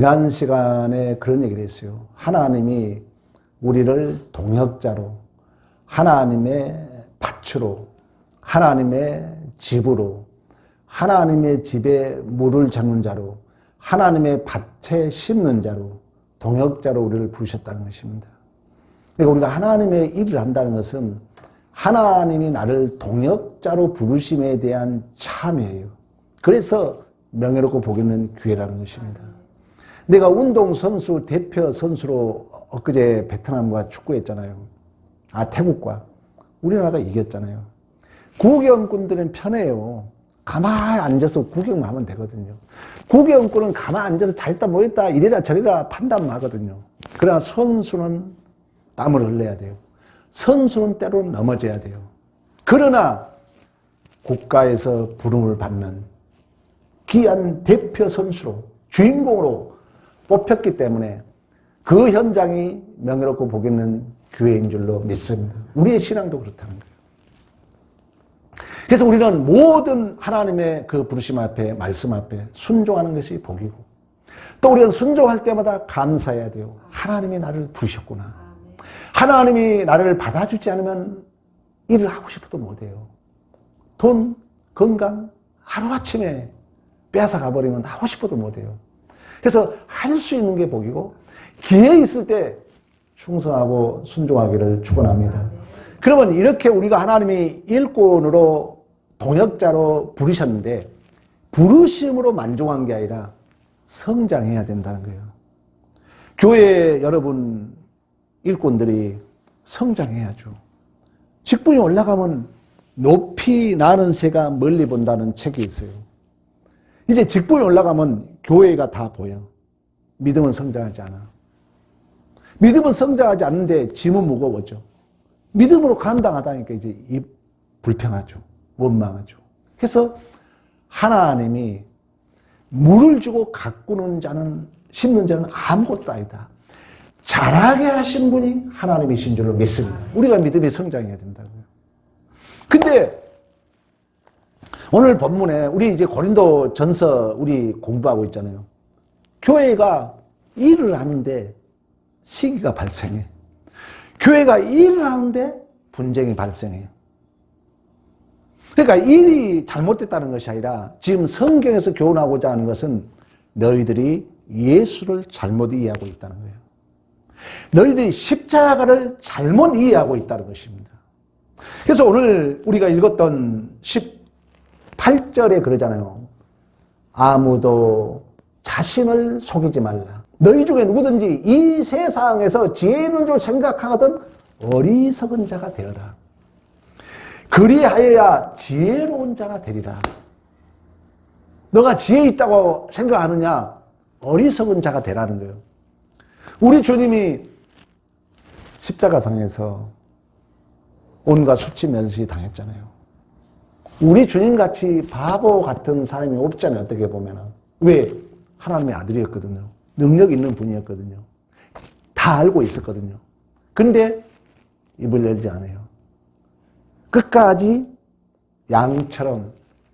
지난 시간에 그런 얘기를 했어요. 하나님이 우리를 동역자로, 하나님의 밭으로, 하나님의 집으로, 하나님의 집에 물을 잡는 자로, 하나님의 밭에 심는 자로, 동역자로 우리를 부르셨다는 것입니다. 그러니까 우리가 하나님의 일을 한다는 것은 하나님이 나를 동역자로 부르심에 대한 참여예요. 그래서 명예롭고 복 있는 기회라는 것입니다. 내가 운동선수 대표 선수로 엊그제 베트남과 축구했잖아요. 아, 태국과. 우리나라가 이겼잖아요. 구경꾼들은 편해요. 가만히 앉아서 구경만 하면 되거든요. 구경꾼은 가만히 앉아서 잘했다 뭐했다 이래라 저래라 판단만 하거든요. 그러나 선수는 땀을 흘려야 돼요. 선수는 때로는 넘어져야 돼요. 그러나 국가에서 부름을 받는 귀한 대표 선수로 주인공으로 뽑혔기 때문에 그 현장이 명예롭고 복 있는 교회인 줄로 믿습니다. 우리의 신앙도 그렇다는 거예요. 그래서 우리는 모든 하나님의 그 부르심 앞에 말씀 앞에 순종하는 것이 복이고 또 우리는 순종할 때마다 감사해야 돼요. 하나님이 나를 부르셨구나. 하나님이 나를 받아주지 않으면 일을 하고 싶어도 못해요. 돈, 건강, 하루아침에 빼앗아 가버리면 하고 싶어도 못해요. 그래서 할 수 있는 게 복이고 기회 있을 때 충성하고 순종하기를 축원합니다. 그러면 이렇게 우리가 하나님이 일꾼으로 동역자로 부르셨는데 부르심으로 만족한 게 아니라 성장해야 된다는 거예요. 교회 여러분 일꾼들이 성장해야죠. 직분이 올라가면 높이 나는 새가 멀리 본다는 책이 있어요. 이제 직분이 올라가면 교회가 다 보여. 믿음은 성장하지 않아. 믿음은 성장하지 않는데 짐은 무거워져. 믿음으로 감당하다니까 이제 이 불평하죠. 원망하죠. 그래서 하나님이 물을 주고 가꾸는 자는 심는 자는 아무것도 아니다. 자라게 하신 분이 하나님이신 줄로 믿습니다. 우리가 믿음이 성장해야 된다고요. 근데 오늘 본문에 우리 이제 고린도 전서 우리 공부하고 있잖아요. 교회가 일을 하는데 시기가 발생해. 교회가 일을 하는데 분쟁이 발생해요. 그러니까 일이 잘못됐다는 것이 아니라 지금 성경에서 교훈하고자 하는 것은 너희들이 예수를 잘못 이해하고 있다는 거예요. 너희들이 십자가를 잘못 이해하고 있다는 것입니다. 그래서 오늘 우리가 읽었던 18절에 그러잖아요. 아무도 자신을 속이지 말라. 너희 중에 누구든지 이 세상에서 지혜 있는 줄 생각하거든 어리석은 자가 되어라. 그리하여야 지혜로운 자가 되리라. 너가 지혜 있다고 생각하느냐? 어리석은 자가 되라는 거예요. 우리 주님이 십자가상에서 온갖 수치 멸시 당했잖아요. 우리 주님 같이 바보 같은 사람이 없잖아요. 어떻게 보면. 왜? 하나님의 아들이었거든요. 능력 있는 분이었거든요. 다 알고 있었거든요. 근데 입을 열지 않아요. 끝까지 양처럼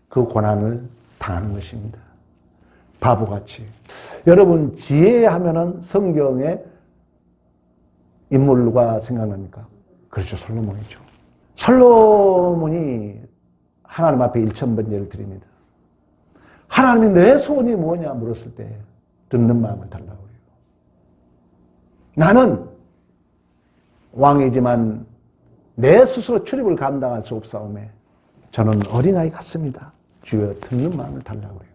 그 고난을 당하는 것입니다. 바보같이. 여러분, 지혜 하면은 성경에 인물과 생각납니까? 그렇죠. 솔로몬이죠. 솔로몬이 하나님 앞에 일천번제를 드립니다. 하나님이 내 소원이 뭐냐 물었을 때 듣는 마음을 달라고 해요. 나는 왕이지만 내 스스로 출입을 감당할 수 없사오매 저는 어린아이 같습니다. 주여 듣는 마음을 달라고 해요.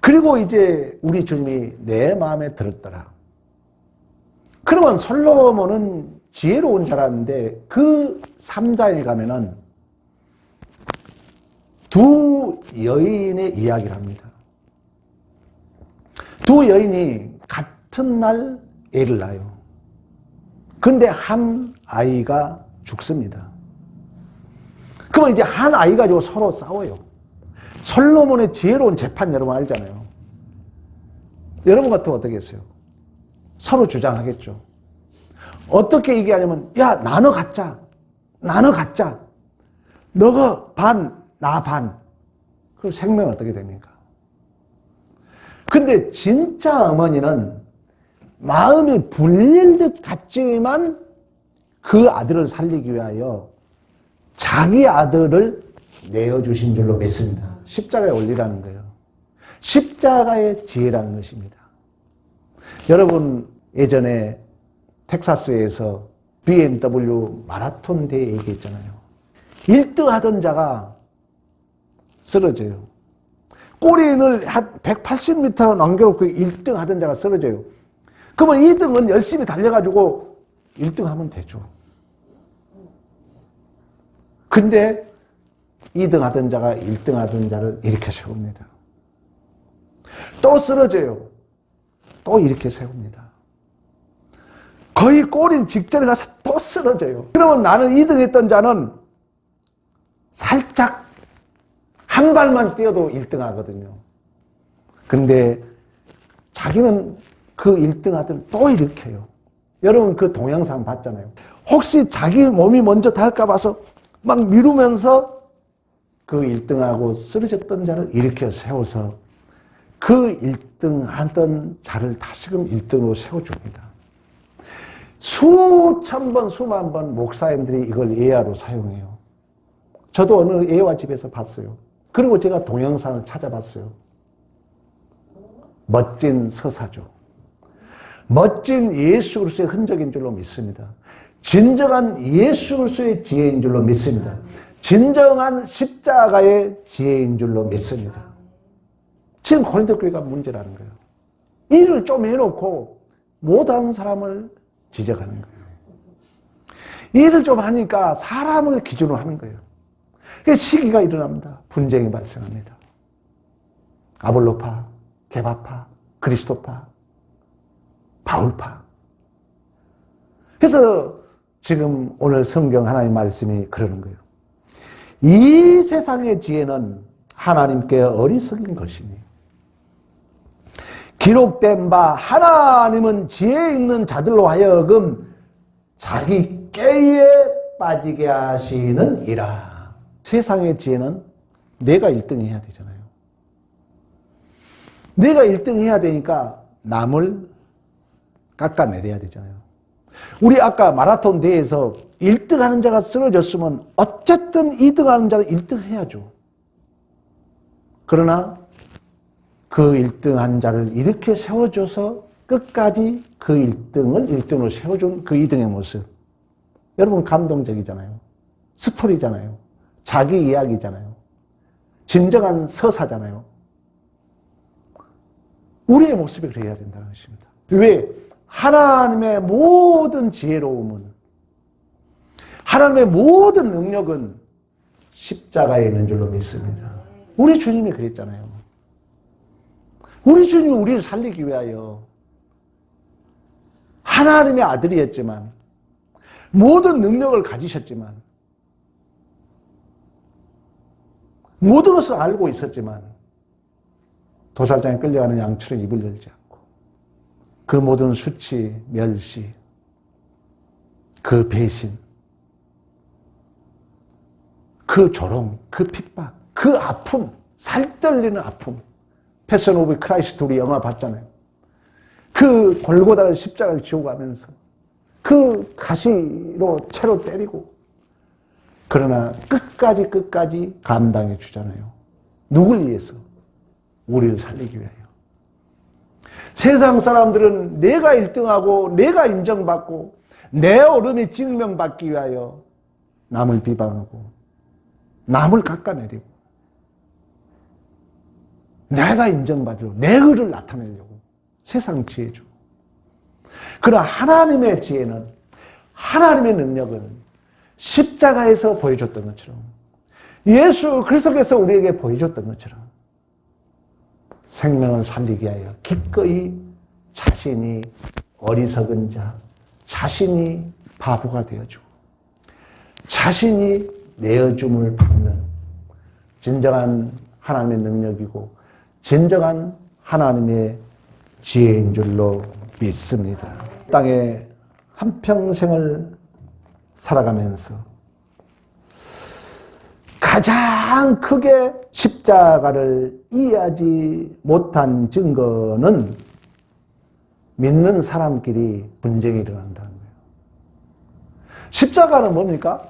그리고 이제 우리 주님이 내 마음에 들었더라. 그러면 솔로몬은 지혜로운 자라는데 그 3장에 가면은 두 여인의 이야기를 합니다. 두 여인이 같은 날 애를 낳아요. 근데 한 아이가 죽습니다. 그러면 이제 한 아이 가지고 서로 싸워요. 솔로몬의 지혜로운 재판 여러분 알잖아요. 여러분 같으면 어떻게 했어요? 서로 주장하겠죠. 어떻게 얘기하냐면, 야, 나눠 갖자. 나눠 갖자. 너가 반, 나 반. 그럼 생명은 어떻게 됩니까? 근데 진짜 어머니는 마음이 불릴 듯 같지만 그 아들을 살리기 위하여 자기 아들을 내어주신 줄로 믿습니다. 십자가에 올리라는 거예요. 십자가의 지혜라는 것입니다. 여러분, 예전에 텍사스에서 BMW 마라톤 대회 얘기했잖아요. 1등 하던 자가 쓰러져요. 꼬리를 한 180m 남겨놓고 1등 하던 자가 쓰러져요. 그러면 2등은 열심히 달려가지고 1등 하면 되죠. 근데 2등 하던 자가 1등 하던 자를 이렇게 세웁니다. 또 쓰러져요. 또 이렇게 세웁니다. 거의 꼬린 직전에 가서 또 쓰러져요. 그러면 나는 2등 했던 자는 살짝 한 발만 뛰어도 1등 하거든요. 근데 자기는 그 1등 하더니 또 해요. 여러분 그 동영상 봤잖아요. 혹시 자기 몸이 먼저 닿을까 봐서 막 미루면서 그 1등하고 쓰러졌던 자를 일으켜 세워서 그 1등 하던 자를 다시금 1등으로 세워줍니다. 수천 번, 수만 번 목사님들이 이걸 예화로 사용해요. 저도 어느 예화 집에서 봤어요. 그리고 제가 동영상을 찾아봤어요. 멋진 서사죠. 멋진 예수 그리스도의 흔적인 줄로 믿습니다. 진정한 예수 그리스도의 지혜인 줄로 믿습니다. 진정한 십자가의 지혜인 줄로 믿습니다. 지금 고린도 교회가 문제라는 거예요. 일을 좀 해놓고 못하는 사람을 지적하는 거예요. 일을 좀 하니까 사람을 기준으로 하는 거예요. 그 시기가 일어납니다. 분쟁이 발생합니다. 아볼로파, 개바파, 그리스도파, 바울파. 그래서 지금 오늘 성경 하나님 말씀이 그러는 거예요. 이 세상의 지혜는 하나님께 어리석인 것이니 기록된 바 하나님은 지혜 있는 자들로 하여금 자기 깨에 빠지게 하시는 이라. 세상의 지혜는 내가 1등 해야 되잖아요. 내가 1등 해야 되니까 남을 깎아내려야 되잖아요. 우리 아까 마라톤 대회에서 1등 하는 자가 쓰러졌으면 어쨌든 2등 하는 자는 1등 해야죠. 그러나 그 1등 한 자를 이렇게 세워줘서 끝까지 그 1등을 1등으로 세워준 그 2등의 모습. 여러분 감동적이잖아요. 스토리잖아요. 자기 이야기잖아요. 진정한 서사잖아요. 우리의 모습이 그래야 된다는 것입니다. 왜? 하나님의 모든 지혜로움은 하나님의 모든 능력은 십자가에 있는 줄로 믿습니다. 우리 주님이 그랬잖아요. 우리 주님이 우리를 살리기 위하여 하나님의 아들이었지만 모든 능력을 가지셨지만 것을 알고 있었지만 도살장에 끌려가는 양처럼 입을 열지 않고 그 모든 수치, 멸시, 그 배신, 그 조롱, 그 핍박, 그 아픔, 살떨리는 아픔. 패션 오브 크라이스트 우리 영화 봤잖아요. 그 골고다를 십자가를 지고 가면서 그 가시로 채로 때리고 그러나 끝까지 끝까지 감당해 주잖아요. 누굴 위해서? 우리를 살리기 위하여. 세상 사람들은 내가 1등하고 내가 인정받고 내 오름이 증명받기 위하여 남을 비방하고 남을 깎아내리고 내가 인정받으려고 내 의를 나타내려고 세상 지혜죠. 그러나 하나님의 지혜는 하나님의 능력은 십자가에서 보여줬던 것처럼 예수 그리스도께서 우리에게 보여줬던 것처럼 생명을 살리기 위하여 기꺼이 자신이 어리석은 자, 자신이 바보가 되어주고 자신이 내어줌을 받는 진정한 하나님의 능력이고 진정한 하나님의 지혜인 줄로 믿습니다. 땅에 한평생을 살아가면서 가장 크게 십자가를 이해하지 못한 증거는 믿는 사람끼리 분쟁이 일어난다는 거예요. 십자가는 뭡니까?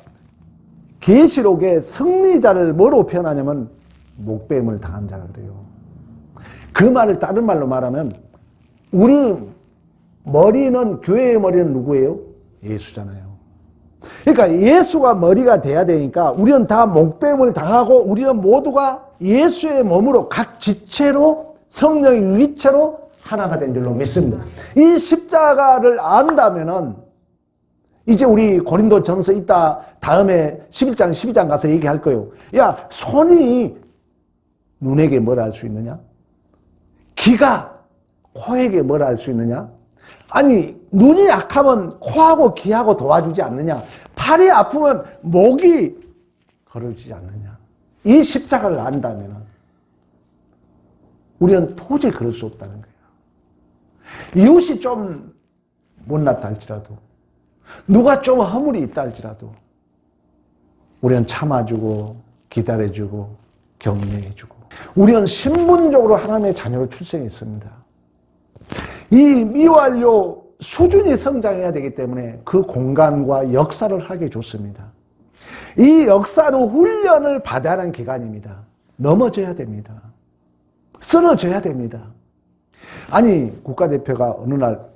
계시록의 승리자를 뭐로 표현하냐면 목뱀을 당한 자라 그래요. 그 말을 다른 말로 말하면 우리 머리는 교회의 머리는 누구예요? 예수잖아요. 그러니까 예수가 머리가 돼야 되니까 우리는 다 목뱀을 당하고 우리는 모두가 예수의 몸으로 각 지체로 성령의 위체로 하나가 된 줄로 믿습니다. 이 십자가를 안다면은 이제 우리 고린도 전서 있다 다음에 11장 12장 가서 얘기할 거예요. 야, 손이 눈에게 뭘 할 수 있느냐? 귀가 코에게 뭘 할 수 있느냐? 아니, 눈이 약하면 코하고 귀하고 도와주지 않느냐? 팔이 아프면 목이 걸어주지 않느냐? 이 십자가를 안다면 우리는 도저히 그럴 수 없다는 거예요. 이웃이 좀 못났다 할지라도 누가 좀 허물이 있다 할지라도 우리는 참아주고 기다려주고 격려해주고 우리는 신분적으로 하나님의 자녀로 출생했습니다. 이 미완료 수준이 성장해야 되기 때문에 그 공간과 역사를 하게 줬습니다. 이 역사는 훈련을 받아야 하는 기간입니다. 넘어져야 됩니다. 쓰러져야 됩니다. 아니, 국가대표가 어느 날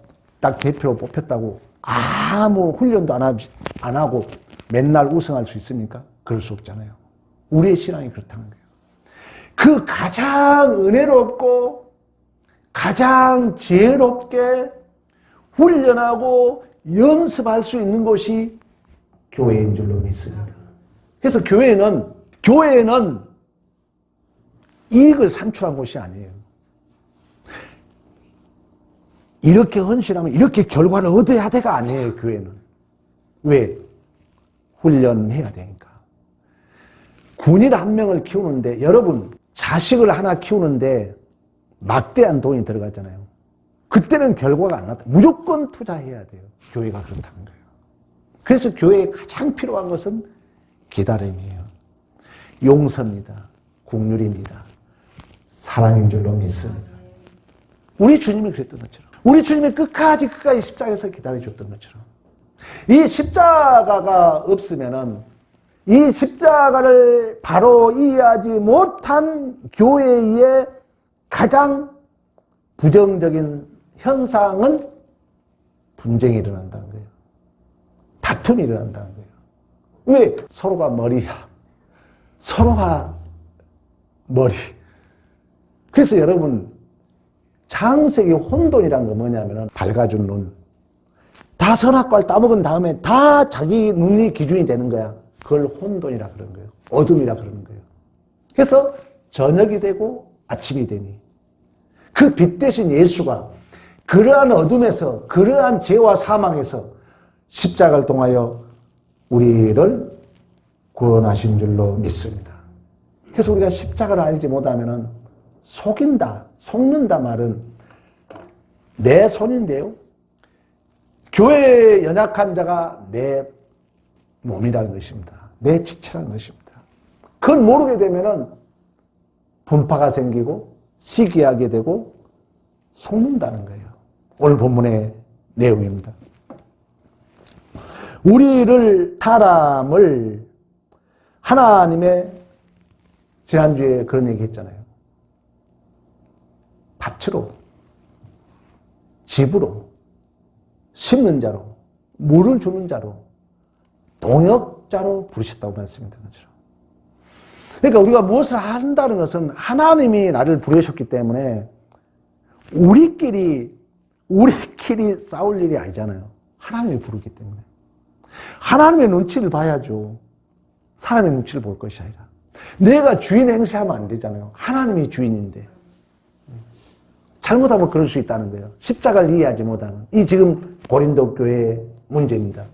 딱 대표로 뽑혔다고 아무 훈련도 안 하고 맨날 우승할 수 있습니까? 그럴 수 없잖아요. 우리의 신앙이 그렇다는 거예요. 그 가장 은혜롭고 가장 지혜롭게 훈련하고 연습할 수 있는 곳이 교회인 줄로 믿습니다. 그래서 교회는 교회는 이익을 산출한 곳이 아니에요. 이렇게 헌신하면 이렇게 결과를 얻어야 돼가 아니에요, 교회는. 왜? 훈련해야 되니까. 군인 한 명을 키우는데, 여러분, 자식을 하나 키우는데 막대한 돈이 들어가잖아요. 그때는 결과가 안 나타. 무조건 투자해야 돼요. 교회가 그렇다는 거예요. 그래서 교회에 가장 필요한 것은 기다림이에요. 용서입니다. 국률입니다. 사랑인 줄로 믿습니다. 우리 주님이 그랬던 것처럼. 우리 주님이 끝까지 끝까지 십자가에서 기다려줬던 것처럼. 이 십자가가 없으면은 이 십자가를 바로 이해하지 못한 교회의 가장 부정적인 현상은 분쟁이 일어난다는 거예요. 다툼이 일어난다는 거예요. 왜? 서로가 머리야. 서로가 머리. 그래서 여러분, 장세기 혼돈이란 거 뭐냐면은 밝아준 눈. 다 선악과를 따먹은 다음에 다 자기 눈이 기준이 되는 거야. 그걸 혼돈이라 그런 거예요. 어둠이라 그러는 거예요. 그래서 저녁이 되고 아침이 되니 그 빛 대신 예수가 그러한 어둠에서 그러한 죄와 사망에서 십자가를 통하여 우리를 구원하신 줄로 믿습니다. 그래서 우리가 십자가를 알지 못하면 속인다, 속는다 말은 내 손인데요. 교회에 연약한 자가 내 몸이라는 것입니다. 내 지체라는 것입니다. 그걸 모르게 되면은 분파가 생기고 시기하게 되고 속는다는 거예요. 오늘 본문의 내용입니다. 우리를 사람을 하나님의 지난주에 그런 얘기 했잖아요. 밭으로, 집으로, 심는 자로, 물을 주는 자로, 동역자로 부르셨다고 말씀드린 것처럼. 그러니까 우리가 무엇을 한다는 것은 하나님이 나를 부르셨기 때문에 우리끼리, 우리끼리 싸울 일이 아니잖아요. 하나님이 부르기 때문에. 하나님의 눈치를 봐야죠. 사람의 눈치를 볼 것이 아니라. 내가 주인 행세하면 안 되잖아요. 하나님이 주인인데. 잘못하면 그럴 수 있다는 거예요. 십자가를 이해하지 못하는. 이 지금 고린도 교회의 문제입니다.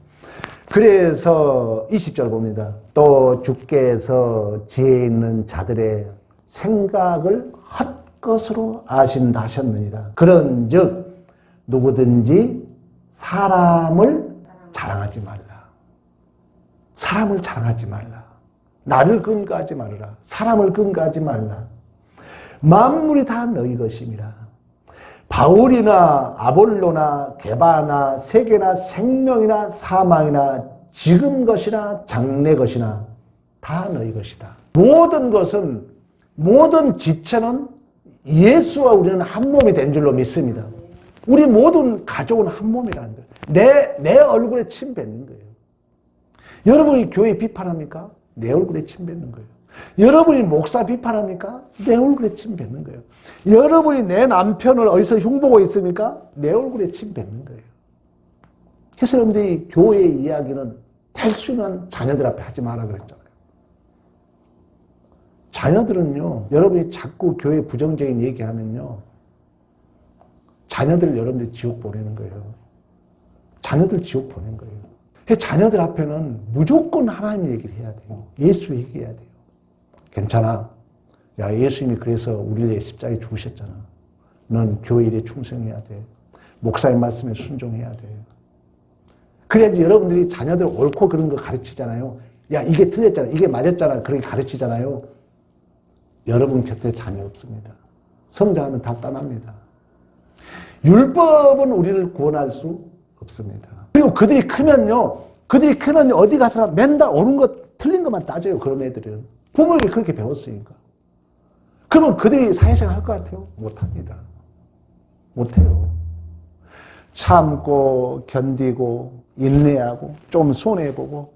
그래서 20절 봅니다. 또 주께서 지혜 있는 자들의 생각을 헛것으로 아신다 하셨느니라. 그런 즉, 누구든지 사람을 자랑하지 말라. 사람을 자랑하지 말라. 나를 근거하지 말라. 사람을 근거하지 말라. 만물이 다 너희 것임이라. 바울이나 아볼로나 게바나 세계나 생명이나 사망이나 지금 것이나 장래 것이나 다 너희 것이다. 모든 것은 모든 지체는 예수와 우리는 한 몸이 된 줄로 믿습니다. 우리 모든 가족은 한 몸이라는 거예요. 내, 내 얼굴에 침 뱉는 거예요. 여러분이 교회 비판합니까? 내 얼굴에 침 뱉는 거예요. 여러분이 목사 비판합니까? 내 얼굴에 침 뱉는 거예요. 여러분이 내 남편을 어디서 흉보고 있습니까? 내 얼굴에 침 뱉는 거예요. 그래서 여러분들이 교회 이야기는 있는 자녀들 앞에 하지 마라 그랬잖아요. 자녀들은요, 여러분이 자꾸 교회 부정적인 얘기하면요, 자녀들 여러분들 지옥 보내는 거예요. 자녀들 지옥 보낸 거예요. 자녀들 앞에는 무조건 하나님 얘기를 해야 돼요. 예수 얘기해야 돼요. 괜찮아. 야, 예수님이 그래서 우리를 위해 십자가에 죽으셨잖아. 넌 교회 일에 충성해야 돼. 목사님 말씀에 순종해야 돼. 그래야지 여러분들이 자녀들 옳고 그런 거 가르치잖아요. 야, 이게 틀렸잖아. 이게 맞았잖아. 그렇게 가르치잖아요. 여러분 곁에 자녀 없습니다. 성장하면 다 떠납니다. 율법은 우리를 구원할 수 없습니다. 그리고 그들이 크면요, 그들이 크면 어디 가서나 맨날 옳은 것, 틀린 것만 따져요. 그런 애들은. 부모에게 그렇게 배웠으니까. 그러면 그들이 사회생활 할 것 같아요? 못합니다. 못해요. 참고, 견디고, 인내하고, 좀 손해보고,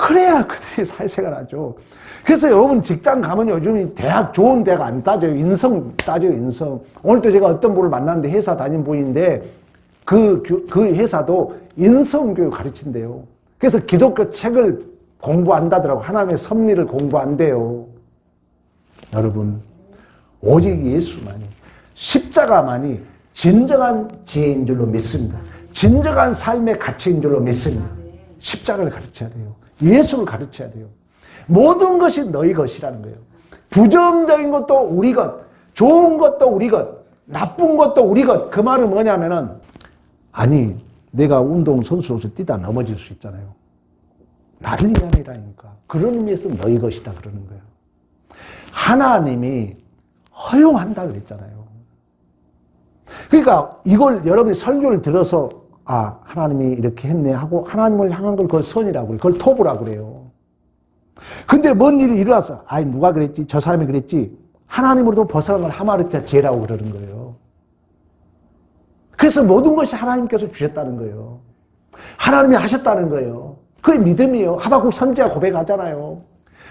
그래야 그들이 사회생활 하죠. 그래서 여러분 직장 가면 요즘 대학 좋은 대학 안 따져요. 인성 따져요, 인성. 오늘도 제가 어떤 분을 만났는데 회사 다닌 분인데 그, 그 회사도 인성교육 가르친대요. 그래서 기독교 책을 공부한다더라고. 하나님의 섭리를 공부한대요. 여러분, 오직 예수만이, 십자가만이 진정한 지혜인 줄로 믿습니다. 진정한 삶의 가치인 줄로 믿습니다. 십자가를 가르쳐야 돼요. 예수를 가르쳐야 돼요. 모든 것이 너희 것이라는 거예요. 부정적인 것도 우리 것, 좋은 것도 우리 것, 나쁜 것도 우리 것. 그 말은 뭐냐면은, 아니, 내가 운동 선수로서 뛰다 넘어질 수 있잖아요. 나를 위함이라니까. 그런 의미에서 너희 것이다 그러는 거예요. 하나님이 허용한다 그랬잖아요. 그러니까 이걸 여러분이 설교를 들어서 아, 하나님이 이렇게 했네 하고 하나님을 향한 걸 그걸 선이라고 그래요. 그걸 토부라고 그래요. 근데 뭔 일이 일어났어? 아이, 누가 그랬지? 저 사람이 그랬지? 하나님으로도 벗어난 걸 하마르티아 죄라고 그러는 거예요. 그래서 모든 것이 하나님께서 주셨다는 거예요. 하나님이 하셨다는 거예요. 그게 믿음이에요. 하박국 선지자 고백하잖아요.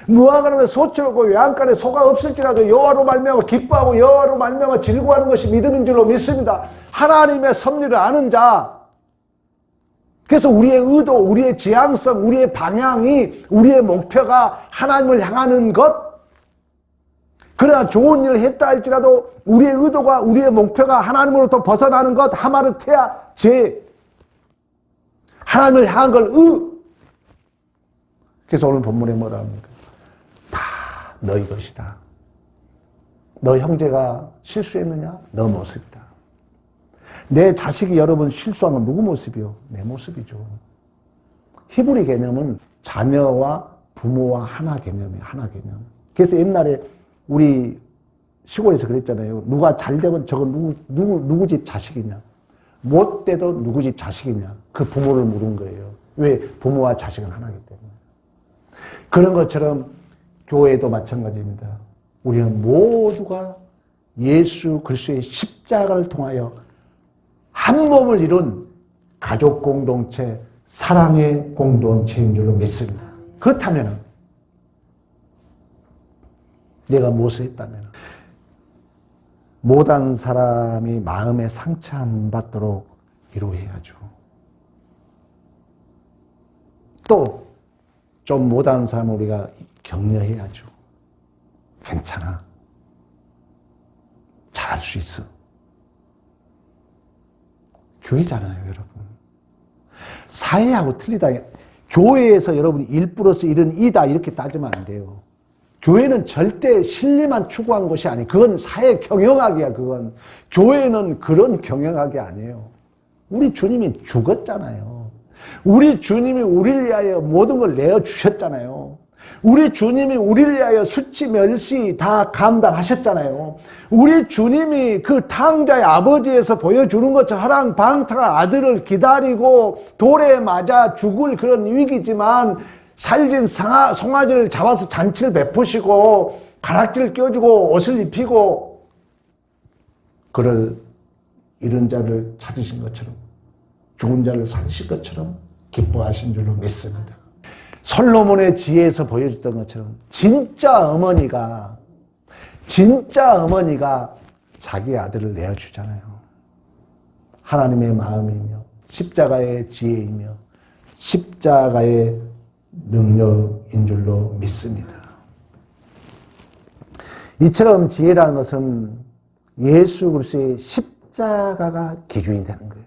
무화과나무 소출하고 외양간에 소가 없을지라도 여호와로 말미암아 기뻐하고 여호와로 말미암아 즐거워하는 것이 믿음인 줄로 믿습니다. 하나님의 섭리를 아는 자. 그래서 우리의 의도, 우리의 지향성, 우리의 방향이 우리의 목표가 하나님을 향하는 것. 그러나 좋은 일을 했다 할지라도 우리의 의도가 우리의 목표가 하나님으로부터 벗어나는 것 하마르테야 제 하나님을 향한 걸 의. 그래서 오늘 본문에 뭐라 합니까? 다 너희 것이다. 너 형제가 실수했느냐? 너 모습이다. 내 자식이 여러분 실수한 건 누구 모습이요? 내 모습이죠. 히브리 개념은 자녀와 부모와 하나 개념이에요. 하나 개념. 그래서 옛날에 우리 시골에서 그랬잖아요. 누가 잘 되면 저건 누구, 누구, 누구 집 자식이냐? 못 돼도 누구 집 자식이냐? 그 부모를 물은 거예요. 왜? 부모와 자식은 하나기 때문에. 그런 것처럼 교회도 마찬가지입니다. 우리는 모두가 예수 그리스도의 십자가를 통하여 한 몸을 이룬 가족 공동체, 사랑의 공동체인 줄로 믿습니다. 그렇다면 내가 무엇을 했다면 못한 사람이 마음에 상처 안 받도록 위로해야죠. 또 좀 못한 사람을 우리가 격려해야죠. 괜찮아. 잘할 수 있어. 교회잖아요, 여러분. 사회하고 틀리다. 교회에서 여러분이 1 플러스 1은 2다 이렇게 따지면 안 돼요. 교회는 절대 실리만 추구한 것이 아니 그건 사회 경영학이야, 그건. 교회는 그런 경영학이 아니에요. 우리 주님이 죽었잖아요. 우리 주님이 우리를 위하여 모든 걸 내어 주셨잖아요. 우리 주님이 우리를 위하여 수치 멸시 다 감당하셨잖아요. 우리 주님이 그 탕자의 아버지에서 보여주는 것처럼 하랑 방탕한 아들을 기다리고 돌에 맞아 죽을 그런 위기지만 살진 상아, 송아지를 잡아서 잔치를 베푸시고 가락지를 껴주고 옷을 입히고 그를 잃은 자를 찾으신 것처럼 죽은 자를 살리신 것처럼 기뻐하신 줄로 믿습니다. 솔로몬의 지혜에서 보여줬던 것처럼 진짜 어머니가 진짜 어머니가 자기 아들을 내어주잖아요. 하나님의 마음이며 십자가의 지혜이며 십자가의 능력인 줄로 믿습니다. 이처럼 지혜라는 것은 예수 그리스도의 십자가가 기준이 되는 거예요.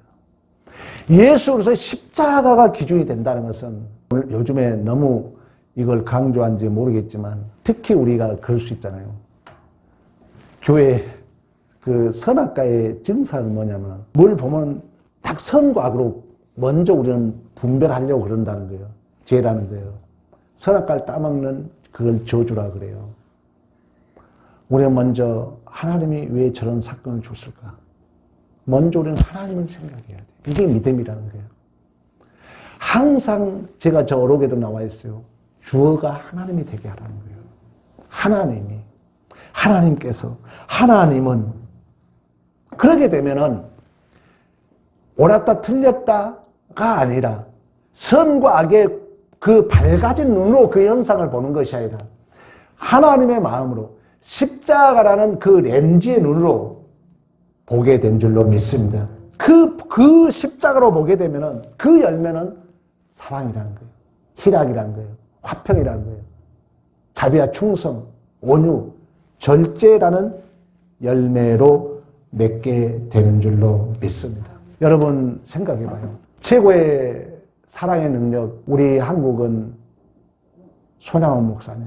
예수 그리스도의 십자가가 기준이 된다는 것은 요즘에 너무 이걸 강조한지 모르겠지만 특히 우리가 그럴 수 있잖아요. 교회 그 선악과의 증상은 뭐냐면 뭘 보면 딱 선과 악으로 먼저 우리는 분별하려고 그런다는 거예요. 죄라는 거예요. 선악과를 따먹는 그걸 저주라 그래요. 우리가 먼저 하나님이 왜 저런 사건을 줬을까? 먼저 우리는 하나님을 생각해야 돼. 이게 믿음이라는 거예요. 항상 제가 저 어록에도 나와 있어요. 주어가 하나님이 되게 하라는 거예요. 하나님이. 하나님께서. 하나님은. 그러게 되면은 옳았다 틀렸다가 아니라 선과 악의 그 밝아진 눈으로 그 현상을 보는 것이 아니라 하나님의 마음으로 십자가라는 그 렌즈의 눈으로 보게 된 줄로 믿습니다. 그, 그 십자가로 보게 되면은 그 열매는 사랑이라는 거예요. 희락이라는 거예요. 화평이라는 거예요. 자비와 충성, 온유, 절제라는 열매로 맺게 되는 줄로 믿습니다. 여러분 생각해 봐요. 최고의 사랑의 능력, 우리 한국은 손양원 목사님.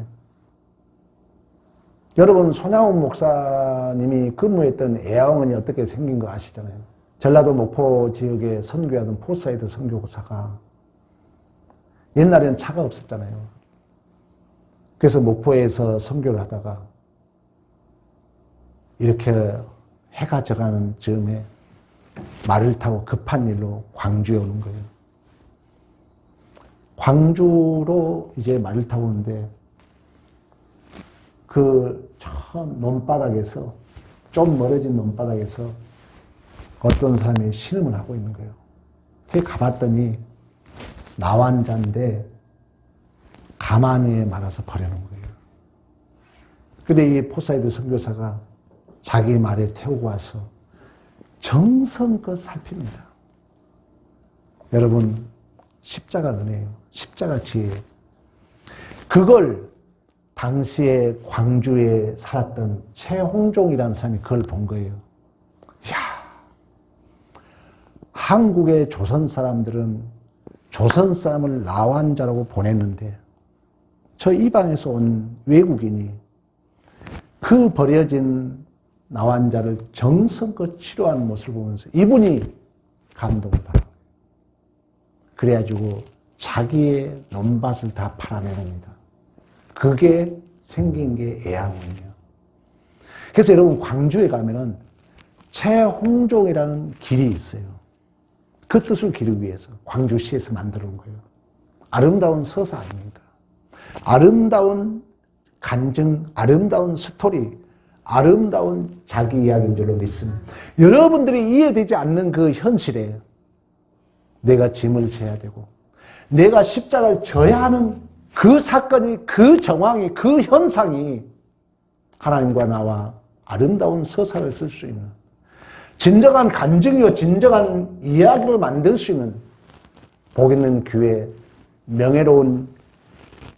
여러분, 손양원 목사님이 근무했던 애양원이 어떻게 생긴 거 아시잖아요. 전라도 목포 지역에 선교하던 포사이드 선교사가 옛날에는 차가 없었잖아요. 그래서 목포에서 선교를 하다가 이렇게 해가 져가는 즈음에 말을 타고 급한 일로 광주에 오는 거예요. 광주로 이제 말을 타고 오는데 그저 논바닥에서 좀 멀어진 논바닥에서 어떤 사람이 신음을 하고 있는 거예요. 그 가봤더니 나환자인데 가만히 말아서 버려놓은 거예요. 근데 이 포사이드 선교사가 자기 말에 태우고 와서 정성껏 살핍니다. 여러분, 십자가 은혜예요. 십자가 지혜. 그걸 당시에 광주에 살았던 최홍종이라는 사람이 그걸 본 거예요. 야 한국의 조선 사람들은 조선 사람을 나환자라고 보냈는데 저 이방에서 온 외국인이 그 버려진 나환자를 정성껏 치료하는 모습을 보면서 이분이 감동을 받아요. 그래가지고 자기의 논밭을 다 팔아내봅니다. 그게 생긴 게 애양원이에요. 그래서 여러분 광주에 가면은 최홍종이라는 길이 있어요. 그 뜻을 기르기 위해서 광주시에서 만들어 놓은 거예요. 아름다운 서사 아닙니까? 아름다운 간증, 아름다운 스토리, 아름다운 자기 이야기인 줄로 믿습니다. 여러분들이 이해되지 않는 그 현실에 내가 짐을 져야 되고, 내가 십자가를 져야 하는 그 사건이, 그 정황이, 그 현상이 하나님과 나와 아름다운 서사를 쓸 수 있는 진정한 간증이요, 진정한 이야기를 만들 수 있는 복 있는 교회, 명예로운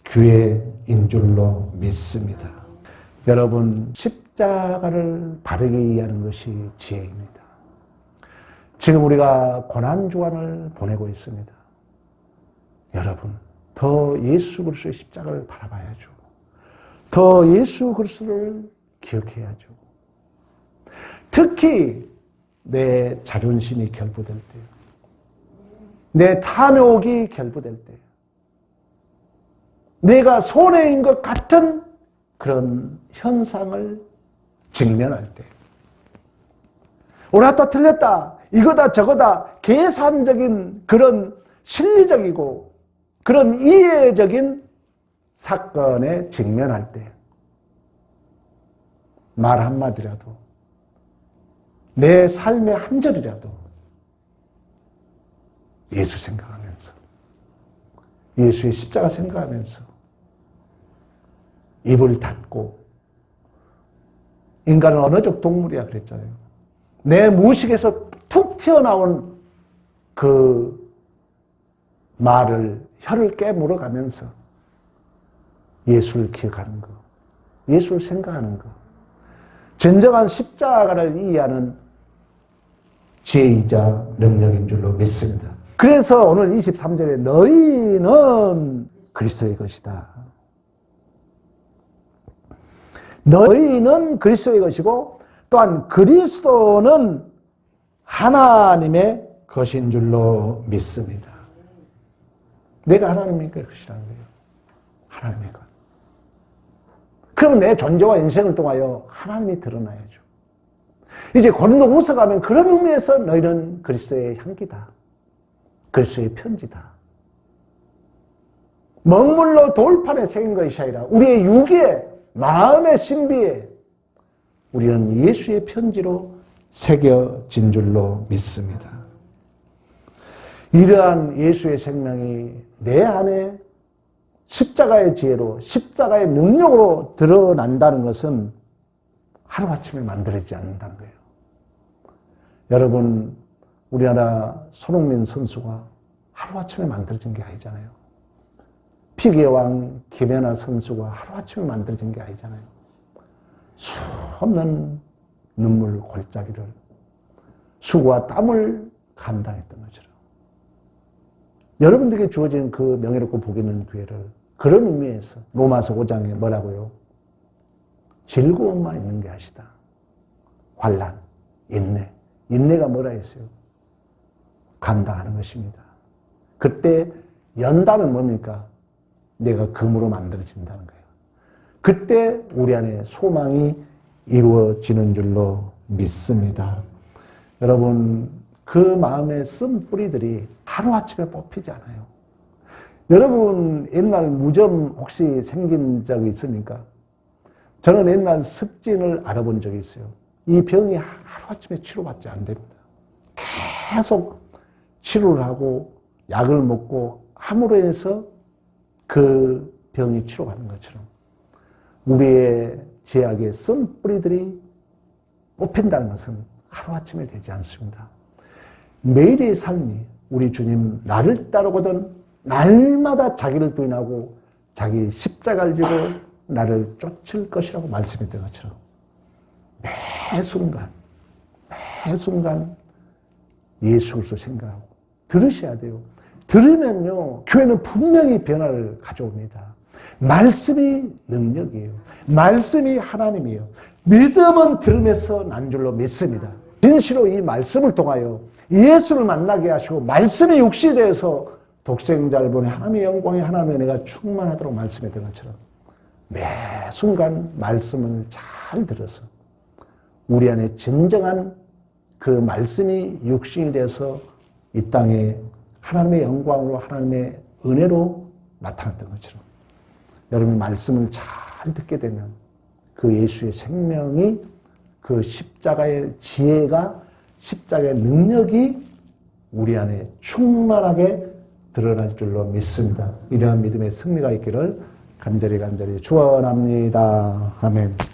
교회인 줄로 믿습니다. 여러분, 십자가를 바르게 이해하는 것이 지혜입니다. 지금 우리가 고난 주간을 보내고 있습니다. 여러분, 더 예수 그리스도의 십자가를 바라봐야죠. 더 예수 그리스도를 기억해야죠. 특히 내 자존심이 결부될 때, 내 탐욕이 결부될 때, 내가 손해인 것 같은 그런 현상을 직면할 때 옳았다 틀렸다 이거다 저거다 계산적인 그런 실리적이고 그런 이해적인 사건에 직면할 때 말 한마디라도 내 삶의 한 절이라도 예수 생각하면서 예수의 십자가 생각하면서 입을 닫고 인간은 언어적 동물이야 그랬잖아요. 내 무식에서 툭 튀어나온 그 말을 혀를 깨물어 가면서 예수를 기억하는 거, 예수를 생각하는 거, 진정한 십자가를 이해하는 지혜이자 능력인 줄로 믿습니다. 그래서 오늘 23절에 너희는 그리스도의 것이다. 너희는 그리스도의 것이고 또한 그리스도는 하나님의 것인 줄로 믿습니다. 내가 하나님의 것이라는 거예요. 하나님의 것. 그러면 내 존재와 인생을 통하여 하나님이 드러나야죠. 이제 고린도 후서 가면 그런 의미에서 너희는 그리스도의 향기다. 그리스도의 편지다. 먹물로 돌판에 새긴 것이 아니라 우리의 육에 마음의 신비에 우리는 예수의 편지로 새겨진 줄로 믿습니다. 이러한 예수의 생명이 내 안에 십자가의 지혜로 십자가의 능력으로 드러난다는 것은 하루아침에 만들어지지 않는다는 거예요. 여러분 우리나라 손흥민 선수가 하루아침에 만들어진 게 아니잖아요. 피기의 왕 김연아 선수가 하루아침에 만들어진 게 아니잖아요. 수없는 눈물 골짜기를 수고와 땀을 감당했던 것처럼 여러분들에게 주어진 그 명예롭고 복 있는 기회를 그런 의미에서 로마서 5장에 뭐라고요? 즐거움만 있는 게 아시다. 환란, 인내. 인내가 뭐라 했어요? 감당하는 것입니다. 그때 연다는 뭡니까? 내가 금으로 만들어진다는 거예요. 그때 우리 안에 소망이 이루어지는 줄로 믿습니다. 여러분, 그 마음에 쓴 뿌리들이 하루아침에 뽑히지 않아요. 여러분, 옛날 무좀 혹시 생긴 적이 있습니까? 저는 옛날 습진을 알아본 적이 있어요. 이 병이 하루아침에 치료받지 않습니다. 계속 치료를 하고 약을 먹고 함으로 해서 그 병이 치료받는 것처럼 우리의 제약의 쓴 뿌리들이 뽑힌다는 것은 하루아침에 되지 않습니다. 매일의 삶이 우리 주님 나를 따르거든 날마다 자기를 부인하고 자기 십자가를 지고 나를 쫓을 것이라고 말씀했던 것처럼 매 순간 매 순간 예수 그리스도 생각하고 들으셔야 돼요. 들으면요 교회는 분명히 변화를 가져옵니다. 말씀이 능력이에요. 말씀이 하나님이에요. 믿음은 들으면서 난 줄로 믿습니다. 진실로 이 말씀을 통하여 예수를 만나게 하시고 말씀이 육시 되어서 독생자를 보내 하나님의 영광에 하나님의 은혜가 충만하도록 말씀했던 것처럼 매 순간 말씀을 잘 들어서 우리 안에 진정한 그 말씀이 육신이 돼서 이 땅에 하나님의 영광으로 하나님의 은혜로 나타났던 것처럼 여러분이 말씀을 잘 듣게 되면 그 예수의 생명이 그 십자가의 지혜가 십자가의 능력이 우리 안에 충만하게 드러날 줄로 믿습니다. 이러한 믿음의 승리가 있기를 간절히 간절히 축원합니다. 아멘.